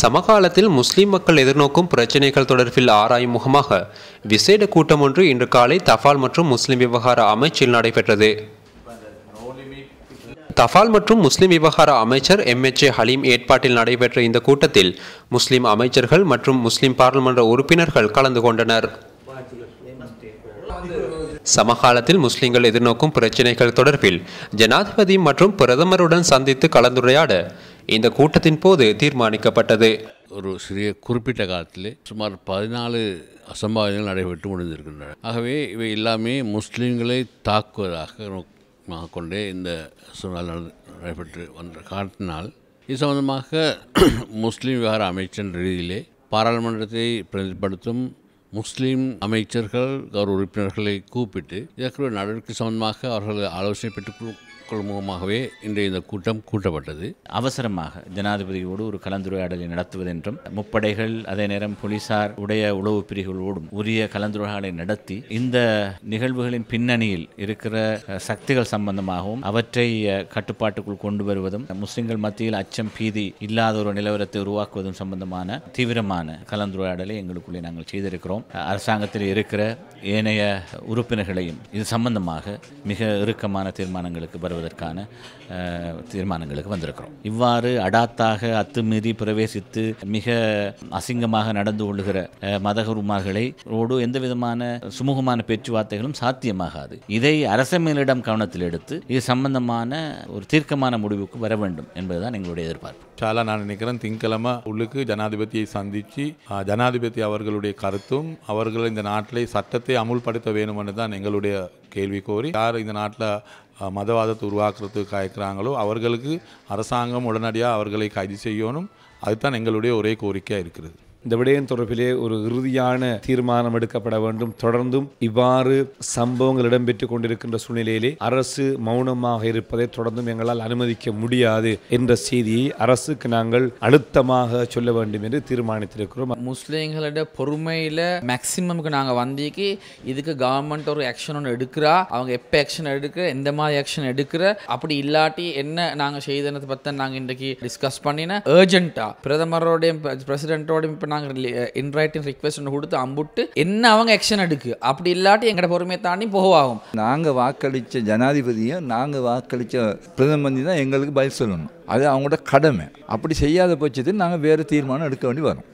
சமகாலத்தில் முஸ்லிம் மக்கள் எதிர்நோக்கும் பிரச்சினைகள் தொடர்பில் ஆராயும் முகமாக விசேட கூட்டம் ஒன்று இன்று காலை தபால் மற்றும் முஸ்லிம் விவகார அமைச்சில் நடைபெற்றது. தபால் மற்றும் முஸ்லிம் விவகார அமைச்சர் எம்எச்ஏ ஹலீம் ஏற்பாட்டில் நடைபெற்ற இந்த கூட்டத்தில் முஸ்லிம் அமைச்சர்கள் மற்றும் முஸ்லிம் பாராளுமன்ற உறுப்பினர்கள் கலந்து கொண்டனர். சமகாலத்தில் முஸ்லிம்கள் எதிர்நோக்கும் பிரச்சினைகள் தொடர்பில் ஜனாதிபதி மற்றும் பிரதமருடன் சந்தித்து கலந்துரையாட இந்த கூட்டத்தின் போது தீர்மானிக்கப்பட்டது. ஒரு சிறிய குறிப்பிட்ட காலத்திலே சுமார் பதினாலு அசம்பாவிதங்கள் நடைபெற்று முடிந்திருக்கின்றன. ஆகவே இவை எல்லாமே முஸ்லீம்களை தாக்குவதாக கொண்டே இந்த சூழ்நிலை நடைபெற்று வந்த காரணத்தினால் இது சம்பந்தமாக முஸ்லீம் விவகார அமைச்சர் ரீதியிலே பாராளுமன்றத்தை பிரதிபடுத்தும் முஸ்லீம் அமைச்சர்கள் கௌரவ உறுப்பினர்களை கூப்பிட்டு இதற்கு நடவடிக்கை சம்பந்தமாக அவர்கள் ஆலோசனை பெற்றுக் கொள்- முகமாகவே இன்றைய இந்த கூட்டம் கூட்டப்பட்டது. அவசரமாக ஜனாதிபதியோடு ஒரு கலந்துரையாடலை நடத்துவதென்றும் முப்படைகள் அதே நேரம் போலீசார் உடைய உளவு பிரிவுகளோடும் உரிய கலந்துரையாடலை நடத்தி இந்த நிகழ்வுகளின் பின்னணியில் இருக்கிற சக்திகள் சம்பந்தமாகவும் அவற்றை கட்டுப்பாட்டுக்குள் கொண்டு வருவதும் முஸ்லிம்கள் மத்தியில் அச்சம் பீதி இல்லாத ஒரு நிலவரத்தை உருவாக்குவதும் சம்பந்தமான தீவிரமான கலந்துரையாடலை எங்களுக்குள்ளே நாங்கள் செய்திருக்கிறோம். அரசாங்கத்தில் இருக்கிற ஏனைய உறுப்பினர்களையும் இது சம்பந்தமாக மிக இறுக்கமான தீர்மானங்களுக்கு வருவதற்கான தீர்மானங்களுக்கு வந்திருக்கிறோம். இவ்வாறு அடாத்தாக அத்துமீறி பிரவேசித்து மிக அசிங்கமாக நடந்து கொள்ளுகிற மதகுருமார்களை ரோடு எந்த விதமான சுமூகமான பேச்சுவார்த்தைகளும் சாத்தியமாகாது. இதை அரசமையிலிடம் கவனத்தில் எடுத்து இது சம்பந்தமான ஒரு தீர்க்கமான முடிவுக்கு வர வேண்டும் என்பதுதான் எங்களுடைய எதிர்பார்ப்பு. சாலா நான் நினைக்கிறேன் திங்கக்கிழமை உள்ளுக்கு ஜனாதிபதியை சந்தித்து ஜனாதிபதி அவர்களுடைய கருத்தும் அவர்கள் இந்த நாட்டிலே சட்டத்தை அமுல்படுத்த வேணும்னு தான் எங்களுடைய கேள்வி கோரி யார் இந்த நாட்டில் மதவாதத்தை உருவாக்குறதுக்கு காய்க்கிறாங்களோ அவர்களுக்கு அரசாங்கம் உடனடியாக அவர்களை கைது செய்யணும். அதுதான் எங்களுடைய ஒரே கோரிக்கையாக இருக்கிறது. இந்த விடயம் தொடர்பிலே ஒரு இறுதியான தீர்மானம் எடுக்கப்பட வேண்டும். தொடர்ந்தும் இவ்வாறு சம்பவங்கள் இடம்பெற்றுக் கொண்டிருக்கின்ற சூழ்நிலையிலே அரசு மௌனமாக இருப்பதை தொடர்ந்தும் எங்களால் அனுமதிக்க முடியாது என்ற செய்தியை அரசுக்கு நாங்கள் அழுத்தமாக சொல்ல வேண்டும் என்று தீர்மானித்திருக்கிறோம். முஸ்லீம்களோட பொறுமையில் மேக்சிமம்க்கு நாங்கள் வந்திக்கு இதுக்கு கவர்மெண்ட் ஒரு ஆக்ஷன் ஒன்று எடுக்கிறா அவங்க எப்போ ஆக்ஷன் எடுக்க எந்த மாதிரி ஆக்ஷன் எடுக்கிற அப்படி இல்லாட்டி என்ன நாங்கள் செய்தனத்தை பற்றி நாங்கள் இன்றைக்கு டிஸ்கஸ் பண்ணின. ஏர்ஜென்ட்டாக பிரதமரோடையும் பிரசிடென்ட்டோடையும் இப்போ நாங்கள் இன்ரைட்டிங் ரிக்வெஸ்ட் ஒன்று கொடுத்து அம்புட்டு என்ன அவங்க ஆக்ஷன் எடுக்கு? அப்படி இல்லாட்டி எங்களோட பொறுமையை தாண்டி போகவாகும் நாங்கள் வாக்களித்த ஜனாதிபதியும் நாங்கள் வாக்களித்த பிரதம மந்திரி தான் எங்களுக்கு பதில் சொல்லணும். அது அவங்களோட கடமை. அப்படி செய்யாத பட்சத்தில் நாங்கள் வேறு தீர்மானம் எடுக்க வேண்டி வரும்.